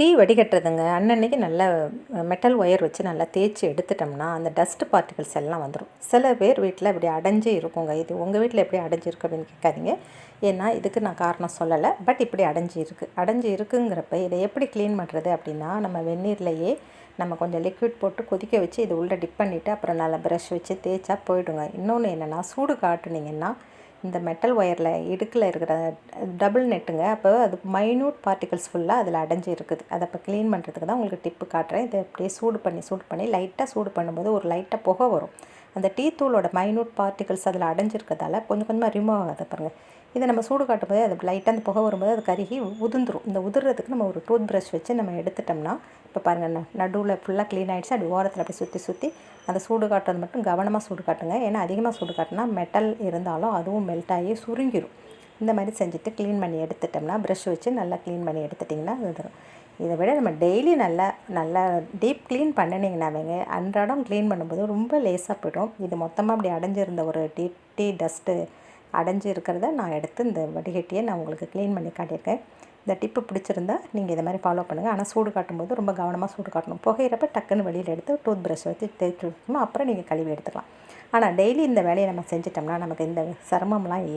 Tea வடிகட்டுறதுங்க. அன்னன்னைக்கு நல்ல metal wire வச்சு நல்லா தேய்ச்சி எடுத்துட்டோம்னா அந்த டஸ்ட் பார்ட்டிகல்ஸ் எல்லாம் வந்துடும் சில பேர் வீட்டில் இப்படி அடைஞ்சு இருக்குங்க. இது உங்கள் வீட்டில் எப்படி அடைஞ்சிருக்கு அப்படின்னு கேட்காதீங்க. ஏன்னா இதுக்கு நான் காரணம் சொல்லலை. பட் இப்படி அடைஞ்சு இருக்குது அடைஞ்சு இருக்குங்கிறப்ப இதை எப்படி க்ளீன் பண்ணுறது அப்படின்னா நம்ம வெந்நீர்லையே நம்ம கொஞ்சம் லிக்விட் போட்டு கொதிக்க வச்சு இது உள்ளே டிப் பண்ணிவிட்டு அப்புறம் நல்லா ப்ரஷ் வச்சு தேய்ச்சா போயிடுங்க. இன்னொன்று என்னென்னா சூடு காட்டுனீங்கன்னா இந்த மெட்டல் ஒயரில் இடுக்கில் இருக்கிற டபுள் நெட்டுங்க அப்போ அது மைன்யூட் பார்ட்டிகல்ஸ் ஃபுல்லாக அதில் அடைஞ்சு இருக்குது அதை இப்போ க்ளீன் பண்ணுறதுக்கு தான் உங்களுக்கு டிப்பு காட்டுறேன். இதை அப்படியே சூடு பண்ணி சூடு பண்ணி லைட்டாக சூடு பண்ணும்போது ஒரு லைட்டாக புகை வரும். அந்த டீ தூளோட மைனூட் பார்ட்டிகல்ஸ் அதில் அடைஞ்சிருக்கிறதால கொஞ்சம் கொஞ்சமாக ரிமூவ் ஆகாத பாருங்கள் இதை நம்ம சூடு காட்டும் போது அது லைட்டாக அந்த புகை வரும்போது அது கருகி உதிர்ந்துரும். இந்த உதிர்றதுக்கு நம்ம ஒரு டூத் ப்ரஷ் வச்சு நம்ம எடுத்துட்டோம்னா இப்போ பாருங்கள் நடுவில் ஃபுல்லாக க்ளீன் ஆகிடுச்சு அப்படி ஓரத்தில் அப்படி சுற்றி சுற்றி அந்த சூடு காட்டுறது மட்டும் கவனமாக சூடு காட்டுங்க. ஏன்னா அதிகமாக சூடு காட்டினா மெட்டல் இருந்தாலும் அதுவும் மெல்ட் ஆகி சுருங்கிடும் இந்த மாதிரி செஞ்சுட்டு க்ளீன் பண்ணி எடுத்துட்டோம்னா ப்ரஷ் வச்சு நல்லா க்ளீன் பண்ணி எடுத்துட்டிங்கன்னா வந்துடும் இதை விட நம்ம டெய்லி நல்லா நல்லா டீப் க்ளீன் பண்ணினீங்கன்னாவேங்க அன்றாடம் க்ளீன் பண்ணும்போது ரொம்ப லேஸாக போய்டும். இது மொத்தமாக அப்படி அடைஞ்சிருந்த ஒரு டீ டீ டஸ்ட்டு அடைஞ்சு இருக்கிறத நான் எடுத்து இந்த வடிகட்டியை நான் உங்களுக்கு க்ளீன் பண்ணி காட்டியிருக்கேன். இந்த டிப்பு பிடிச்சிருந்தா நீங்கள் இதை மாதிரி ஃபாலோ பண்ணுங்கள் ஆனால் சூடு காட்டும்போது ரொம்ப கவனமாக சூடு காட்டணும். புகையிறப்ப டக்குன்னு வெளியில் எடுத்து டூத் ப்ரஷ் வச்சு தேய்ச்சி விட்டுணும் அப்புறம் நீங்கள் கழுவி எடுத்துக்கலாம். ஆனால் டெய்லி இந்த வேலையை நம்ம செஞ்சிட்டோம்னா நமக்கு இந்த சிரமம்லாம் இல்லை.